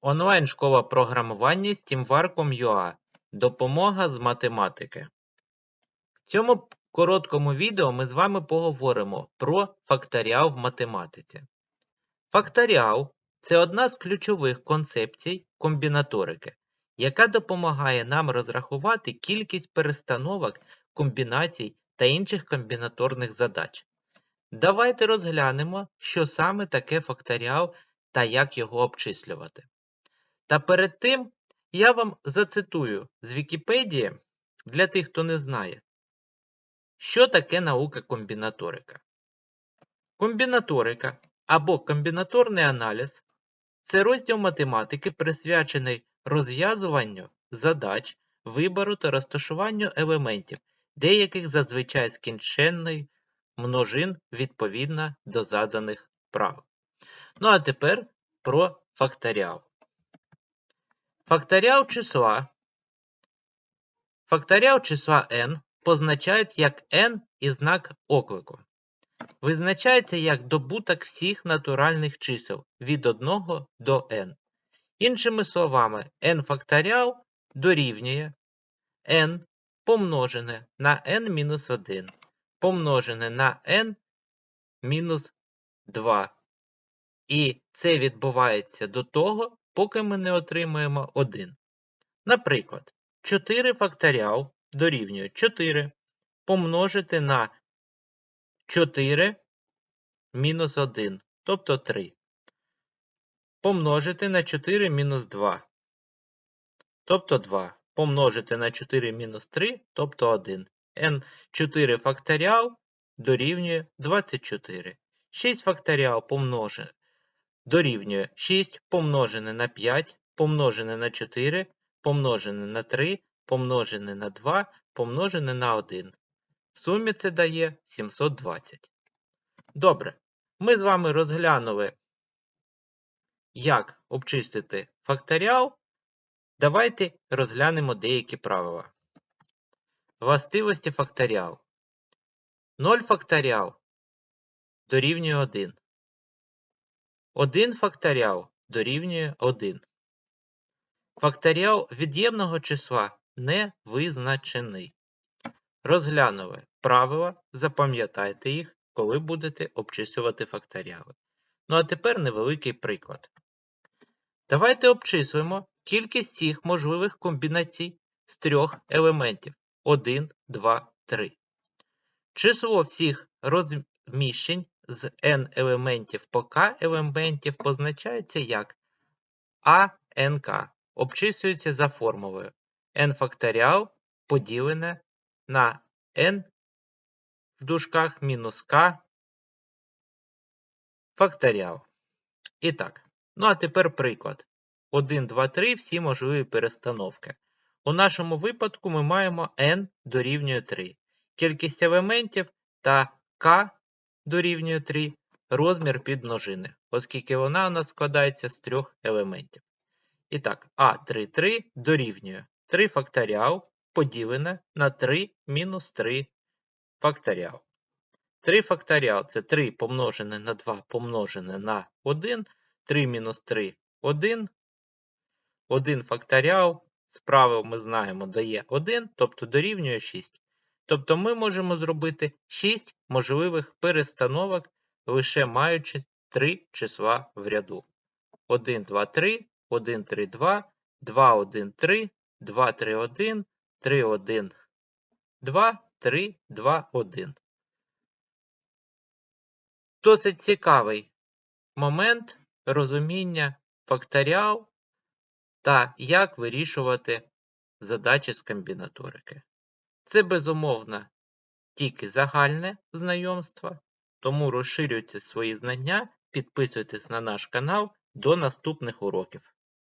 Онлайн-школа програмування SteamWarcom.ua. Допомога з математики. В цьому короткому відео ми з вами поговоримо про факторіал в математиці. Факторіал це одна з ключових концепцій комбінаторики, яка допомагає нам розрахувати кількість перестановок, комбінацій та інших комбінаторних задач. Давайте розглянемо, що саме таке факторіал та як його обчислювати. Та перед тим я вам зацитую з Вікіпедії для тих, хто не знає, що таке наука комбінаторика. Комбінаторика або комбінаторний аналіз це розділ математики, присвячений розв'язуванню задач, вибору та розташуванню елементів, деяких зазвичай скінченних множин відповідно до заданих правил. Ну а тепер про факторіал. Факторіал числа. Факторіал числа n позначають як n і знак оклику. Визначається як добуток всіх натуральних чисел від 1 до n. Іншими словами, n факторіал дорівнює n помножене на n-1 помножене на n-2. І це відбувається до того, поки ми не отримаємо 1. Наприклад, 4 факторіал дорівнює 4 помножити на 4 мінус 1, тобто 3. Помножити на 4 мінус 2, тобто 2. Помножити на 4 мінус 3, тобто 1. n4 факторіал дорівнює 24. 6 факторіал помножене дорівнює 6 помножене на 5, помножене на 4, помножене на 3, помножене на 2, помножене на 1. В сумі це дає 720. Добре. Ми з вами розглянули, як обчистити факторіал. Давайте розглянемо деякі правила. Властивості факторіал. 0 факторіал дорівнює 1. 1 факторіал дорівнює 1. Факторіал від'ємного числа не визначений. Розглянули правила, запам'ятайте їх, коли будете обчислювати факторіали. Ну а тепер невеликий приклад. Давайте обчислимо кількість всіх можливих комбінацій з трьох елементів 1, 2, 3. Число всіх розміщень з n елементів по k елементів позначається як АНК. Обчислюється за формулою n факторіал поділене на n в дужках мінус k факторіал. І так, ну а тепер приклад. 1, 2, 3 всі можливі перестановки. У нашому випадку ми маємо n дорівнює 3. Кількість елементів та k дорівнює 3 розмір підмножини, оскільки вона у нас складається з трьох елементів. І так, А3, дорівнює 3 факторіал поділене на 3 мінус 3 факторіал. 3 факторіал це 3 помножене на 2 помножене на 1, 3 мінус 3 1. 1 факторіал з правил ми знаємо дає 1, тобто дорівнює 6. Тобто ми можемо зробити 6 можливих перестановок, лише маючи 3 числа в ряду. 1, 2, 3, 1, 3, 2, 2, 1, 3, 2, 3, 1, 3, 1, 2, 3, 2, 1. Досить цікавий момент розуміння факторіал та як вирішувати задачі з комбінаторики. Це, безумовно, тільки загальне знайомство, тому розширюйте свої знання, підписуйтесь на наш канал. До наступних уроків.